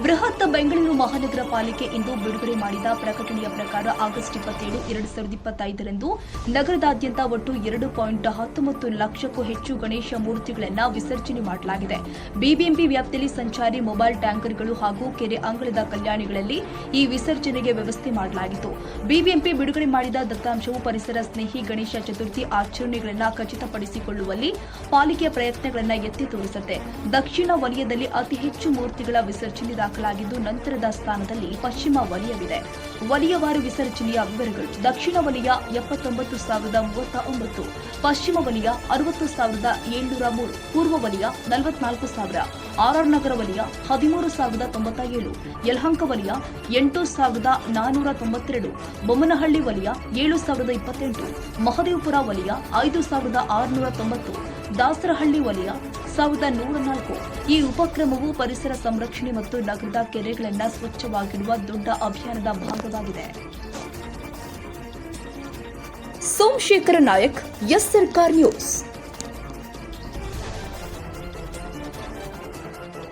ಬೃಹತ್ ಬೆಂಗಳೂರು ಮಹಾನಗರ ಪಾಲಿಕೆ ಇಂದು ಬಿಡುಗಡೆ ಮಾಡಿದ ಪ್ರಕಟಣೆಯ ಪ್ರಕಾರ ಆಗಸ್ಟ್ ಇಪ್ಪತ್ತೇಳು, ಎರಡು ಸಾವಿರದ ಇಪ್ಪತ್ತೈದರಂದು ನಗರದಾದ್ಯಂತ ಒಟ್ಟು ಎರಡು ಪಾಯಿಂಟ್ ಹತ್ತೊಂಬತ್ತು ಲಕ್ಷಕ್ಕೂ ಹೆಚ್ಚು ಗಣೇಶ ಮೂರ್ತಿಗಳನ್ನು ವಿಸರ್ಜನೆ ಮಾಡಲಾಗಿದೆ. ಬಿಬಿಎಂಪಿ ವ್ಯಾಪ್ತಿಯಲ್ಲಿ ಸಂಚಾರಿ ಮೊಬೈಲ್ ಟ್ಯಾಂಕರ್ಗಳು ಹಾಗೂ ಕೆರೆ ಅಂಗಳದ ಕಲ್ಯಾಣಿಗಳಲ್ಲಿ ಈ ವಿಸರ್ಜನೆಗೆ ವ್ಯವಸ್ಥೆ ಮಾಡಲಾಗಿತ್ತು. ಬಿಬಿಎಂಪಿ ಬಿಡುಗಡೆ ಮಾಡಿದ ದತ್ತಾಂಶವು ಪರಿಸರ ಸ್ನೇಹಿ ಗಣೇಶ ಚತುರ್ಥಿ ಆಚರಣೆಗಳನ್ನು ಖಚಿತಪಡಿಸಿಕೊಳ್ಳುವಲ್ಲಿ ಪಾಲಿಕೆಯ ಪ್ರಯತ್ನಗಳನ್ನು ಎತ್ತಿ ತೋರಿಸುತ್ತೆ. ದಕ್ಷಿಣ ವಲಯದಲ್ಲಿ ಅತಿ ಹೆಚ್ಚು ಮೂರ್ತಿಗಳ ವಿಸರ್ಜನೆ ದಾಖಲಾಗಿದ್ದು, ನಂತರದ ಸ್ಥಾನದಲ್ಲಿ ಪಶ್ಚಿಮ ವಲಯವಿದೆ. ವಲಯವಾರು ವಿಸರ್ಜನೆಯ ವಿವರಗಳು. ದಕ್ಷಿಣ ವಲಯ ಎಪ್ಪತ್ತೊಂಬತ್ತು ಸಾವಿರದ ಮೂವತ್ತ ಒಂಬತ್ತು ಪಶ್ಚಿಮ ವಲಯ ಅರವತ್ತು ಸಾವಿರದ ಏಳ್ನೂರ ಮೂರು, ಪೂರ್ವ ವಲಯ ನಲವತ್ನಾಲ್ಕು ಸಾವಿರ ಆರ್ಆರ್ ನಗರ ವಲಯ ಹದಿಮೂರು ಸಾವಿರದ ತೊಂಬತ್ತ ಏಳು ಯಲಹಂಕ ವಲಯ ಎಂಟು ಸಾವಿರದ ನಾನೂರ ತೊಂಬತ್ತೆರಡು, ಬೊಮ್ಮನಹಳ್ಳಿ ವಲಯ ಏಳು ಸಾವಿರದ ಇಪ್ಪತ್ತೆಂಟು, ಮಹದೇವಪುರ ವಲಯ ಐದು ಸಾವಿರದ ಆರುನೂರ ತೊಂಬತ್ತು, ದಾಸರಹಳ್ಳಿ ವಲಯ ಸಾವಿರದ ನೂರ ನಾಲ್ಕು. ಈ ಉಪಕ್ರಮವು ಪರಿಸರ ಸಂರಕ್ಷಣೆ ಮತ್ತು ನಗರದ ಕೆರೆಗಳನ್ನು ಸ್ವಚ್ಛವಾಗಿಡುವ ದೊಡ್ಡ ಅಭಿಯಾನದ ಭಾಗವಾಗಿದೆ. Somashekhara Nayak, S Sarkar news.